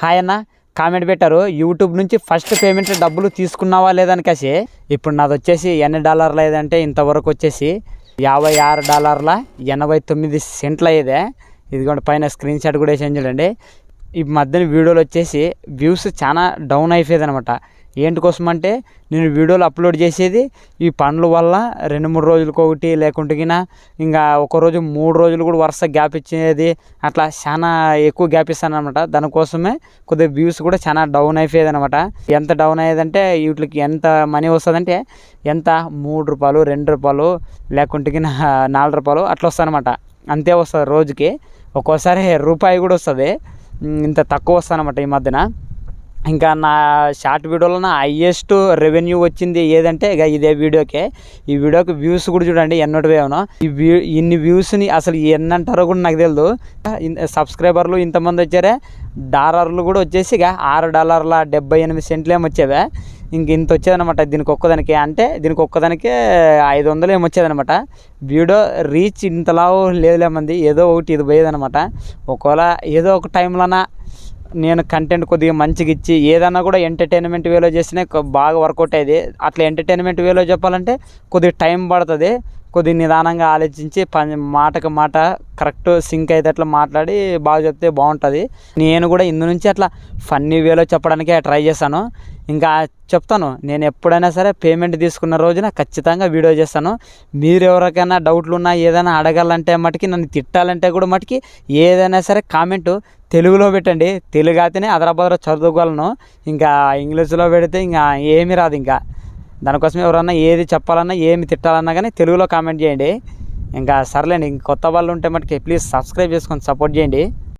Hi అన్న. Comment పెట్టారు. YouTube నుంచి ఫస్ట్ పేమెంట్ డబ్బులు తీసుకున్నావా లేదని కాసి. ఇప్పుడు నాది వచ్చేసి ఎన్ని డాలర్లు ఏదంటే ఇంతవరకు వచ్చేసి యాభై ఆరు డాలర్ల ఎనభై తొమ్మిది సెంట్లు అయ్యేదే. ఇదిగోండి పైన స్క్రీన్ షాట్ కూడా వేసాను చూడండి. ఈ మధ్యన వీడియోలు వచ్చేసి వ్యూస్ చాలా డౌన్ అయిపోయేది అనమాట ఏంటి కోసం అంటే నేను వీడియోలు అప్లోడ్ చేసేది ఈ పనుల వల్ల రెండు మూడు రోజులకు ఒకటి లేకుంటే ఇంకా ఒక రోజు మూడు రోజులు కూడా వరుస గ్యాప్ ఇచ్చేది. అట్లా చాలా ఎక్కువ గ్యాప్ ఇస్తాను అనమాట దానికోసమే కొద్దిగా వ్యూస్ కూడా చాలా డౌన్ అయిపోయేది అనమాట ఎంత డౌన్ అయ్యేదంటే వీటికి ఎంత మనీ వస్తుందంటే ఎంత? మూడు రూపాయలు రెండు రూపాయలు లేకుంటే నాలుగు రూపాయలు అట్లా వస్తుంది అనమాట అంతే వస్తుంది రోజుకి. ఒక్కోసారి రూపాయి కూడా వస్తుంది. ఇంత తక్కువ వస్తుంది అనమాట ఈ మధ్యన. ఇంకా నా షార్ట్ వీడియోలో నా హయ్యెస్ట్ రెవెన్యూ వచ్చింది ఏదంటే ఇక ఇదే వీడియోకే. ఈ వీడియోకి వ్యూస్ కూడా చూడండి ఎన్నటివేమో ఈ వ్యూ ఇన్ని వ్యూస్ని అసలు ఎన్ని అంటారో కూడా నాకు తెలియదు సబ్స్క్రైబర్లు ఇంతమంది వచ్చారే డాలర్లు కూడా వచ్చేసి ఇక ఆరు డాలర్ల డెబ్బై ఎనిమిది సెంట్లు ఏమి వచ్చేవే. ఇంక ఇంత వచ్చేదనమాట దీనికి ఒక్కదానికి. అంటే దీనికి ఒక్కదానికే ఐదు వందలు ఏమొచ్చేదనమాట వీడియో రీచ్ ఇంతలా లేదులేమంది ఏదో ఒకటి ఇది పోయేదనమాట ఒకవేళ ఏదో ఒక టైంలోనా నేను కంటెంట్ కొద్దిగా మంచిగా ఇచ్చి ఏదన్నా కూడా ఎంటర్టైన్మెంట్ వేలో చేస్తేనే బాగా వర్కౌట్ అయ్యేది. అట్లా ఎంటర్టైన్మెంట్ వేలో చెప్పాలంటే కొద్దిగా టైం పడుతుంది. కొద్దిగా నిదానంగా ఆలోచించి పని మాటకు మాట కరెక్ట్ సింక్ అయితే అట్లా మాట్లాడి బాగా చెప్తే బాగుంటుంది. నేను కూడా ఇందు నుంచి అట్లా ఫన్నీ వేలో చెప్పడానికే ట్రై చేశాను ఇంకా చెప్తాను నేను ఎప్పుడైనా సరే పేమెంట్ తీసుకున్న రోజున ఖచ్చితంగా వీడియో చేస్తాను. మీరు ఎవరికైనా డౌట్లు ఉన్నా ఏదైనా అడగాలంటే మటుకి నన్ను తిట్టాలంటే కూడా మటుకి ఏదైనా సరే కామెంటు తెలుగులో పెట్టండి. తెలుగు అయితేనే అదరాబద్ర చదువుకోగలను. ఇంకా ఇంగ్లీష్లో పెడితే ఇంకా ఏమీ రాదు ఇంకా. దానికోసం ఎవరన్నా ఏది చెప్పాలన్నా ఏమి తిట్టాలన్నా కానీ తెలుగులో కామెంట్ చేయండి. ఇంకా సర్లేండి ఇంక కొత్త వాళ్ళు ఉంటే మటుకి ప్లీజ్ సబ్స్క్రైబ్ చేసుకొని సపోర్ట్ చేయండి.